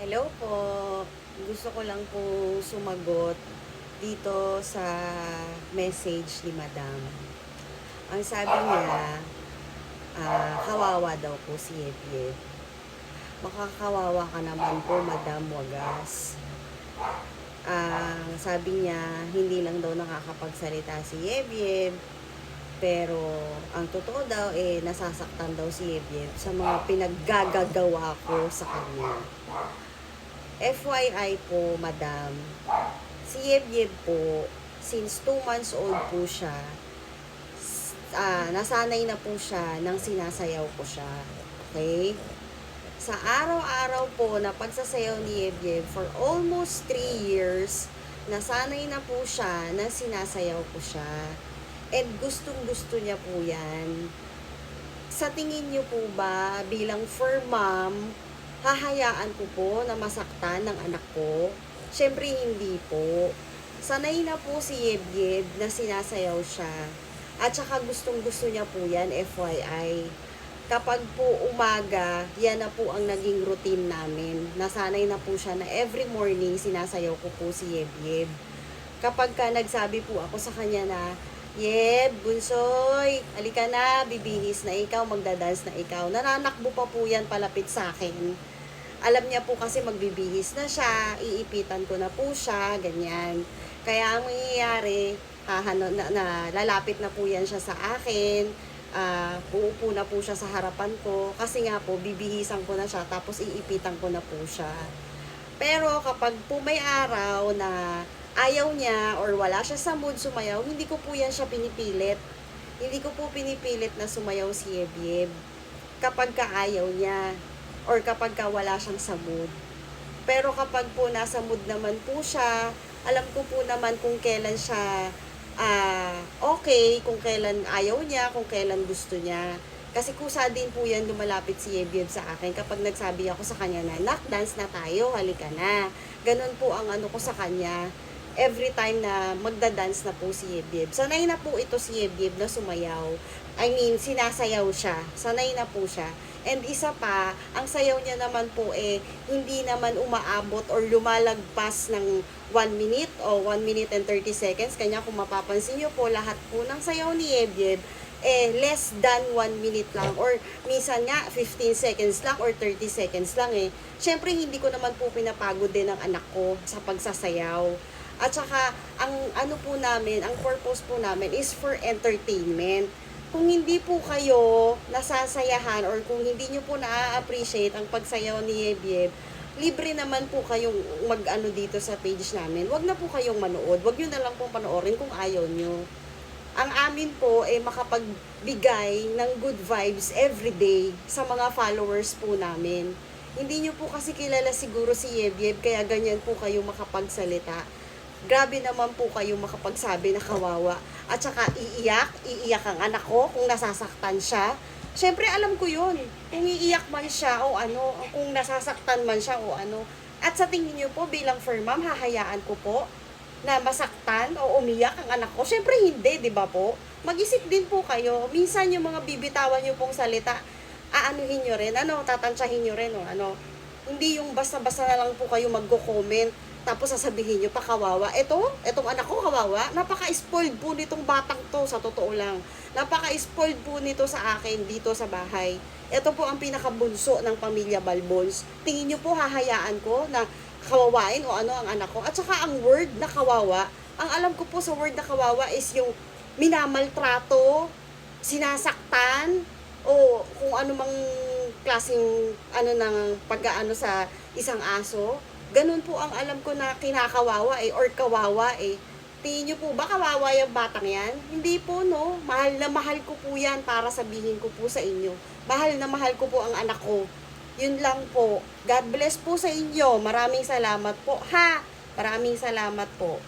Hello po. Gusto ko lang po sumagot dito sa message ni Madam. Ang sabi niya, ah, kawawa daw po si Yevyev. Makakawawa ka naman po, Madam Wagas. Ah, sabi niya, hindi lang daw nakakapagsalita si Yevyev, pero ang totoo daw, eh, nasasaktan daw si Yevyev sa mga pinaggagagawa ko sa kanya. FYI po, madam, si Yevyev po, since 2 months old po siya, ah, nasanay na po siya nang sinasayaw ko siya. Okay? Sa araw-araw po na pagsasayaw ni Yevyev for almost 3 years, nasanay na po siya na sinasayaw ko siya. And gustong gusto niya po yan. Sa tingin niyo po ba, bilang fur mom, hahayaan ko po na masaktan ng anak ko? Siyempre hindi po. Sanay na po si Yevyev na sinasayaw siya. At saka gustong gusto niya po yan, FYI. Kapag po umaga, yan na po ang naging routine namin. Nasanay na po siya na every morning sinasayaw ko po si Yevyev. Kapag ka nagsabi po ako sa kanya na, Yeb, bunsoy, alika na, bibihis na ikaw, magdadance na ikaw. Nananakbo pa po yan palapit sa akin. Alam niya po kasi magbibihis na siya, iipitan ko na po siya, ganyan. Kaya ang mangyayari, hahano, na, na, lalapit na po yan siya sa akin, ah uupo na po siya sa harapan ko, kasi nga po, bibihisan ko na siya, tapos iipitan ko na po siya. Pero kapag po may araw na ayaw niya or wala siya sa mood sumayaw, hindi ko po yan siya pinipilit. Hindi ko po pinipilit na sumayaw si Yeb kapag ka ayaw niya or kapag ka wala siyang sa mood. Pero kapag po nasa mood naman po siya, alam ko po naman kung kailan siya ah okay, kung kailan ayaw niya, kung kailan gusto niya. Kasi kusa din po yan lumalapit si Yebyeb sa akin kapag nagsabi ako sa kanya na, Nak, dance na tayo, halika na. Ganon po ang ano ko sa kanya every time na magda-dance na po si Yebyeb. Sanay na po ito si Yebyeb na sumayaw. I mean, sinasayaw siya. Sanay na po siya. And isa pa, ang sayaw niya naman po eh, hindi naman umaabot or lumalagpas ng 1 minute o 1 minute and 30 seconds. Kanya kung mapapansin niyo po, lahat po ng sayaw ni Yebyeb, eh, less than 1 minute lang or minsan nga 15 seconds lang or 30 seconds lang eh. Siyempre, hindi ko naman po pinapagod din ang anak ko sa pagsasayaw. At saka, ang ano po namin, ang purpose po namin is for entertainment. Kung hindi po kayo nasasayahan or kung hindi nyo po na-appreciate ang pagsayaw ni Yebyeb, libre naman po kayong mag-ano dito sa page namin. Huwag na po kayong manood. Huwag nyo na lang pong panoorin kung ayaw nyo. Ang amin po ay makapagbigay ng good vibes every day sa mga followers po namin. Hindi nyo po kasi kilala siguro si Yebyeb, kaya ganyan po kayo makapagsalita grabe naman po kayo makapagsabi na kawawa. At saka iiyak, iiyak ang anak ko kung nasasaktan siya. Siyempre alam ko yun. Kung iiyak man siya o ano, kung nasasaktan man siya o ano. At sa tingin niyo po bilang firm ma'am, hahayaan ko po na masaktan o umiyak ang anak ko. Siyempre hindi, di ba po? Mag-isip din po kayo. Minsan yung mga bibitawan niyo pong salita, aanuhin niyo rin, ano, tatansyahin niyo rin, o ano. Hindi yung basta-basta na lang po kayo magko-comment tapos sasabihin nyo pa kawawa. Ito, itong anak ko kawawa, napaka-spoiled po nitong batang to, sa totoo lang. Napaka-spoiled po nito sa akin dito sa bahay. Ito po ang pinakabunso ng pamilya Balbons. Tingin nyo po hahayaan ko na kawawain o ano ang anak ko. At saka ang word na kawawa, ang alam ko po sa word na kawawa is yung minamaltrato, sinasaktan, o kung ano mang klaseng ano ng pag-aano sa isang aso. Ganun po ang alam ko na kinakawawa eh, or kawawa eh. Tingin nyo po ba kawawa yung batang yan? Hindi po no. Mahal na mahal ko po yan para sabihin ko po sa inyo. Mahal na mahal ko po ang anak ko. Yun lang po. God bless po sa inyo. Maraming salamat po. Ha! Maraming salamat po.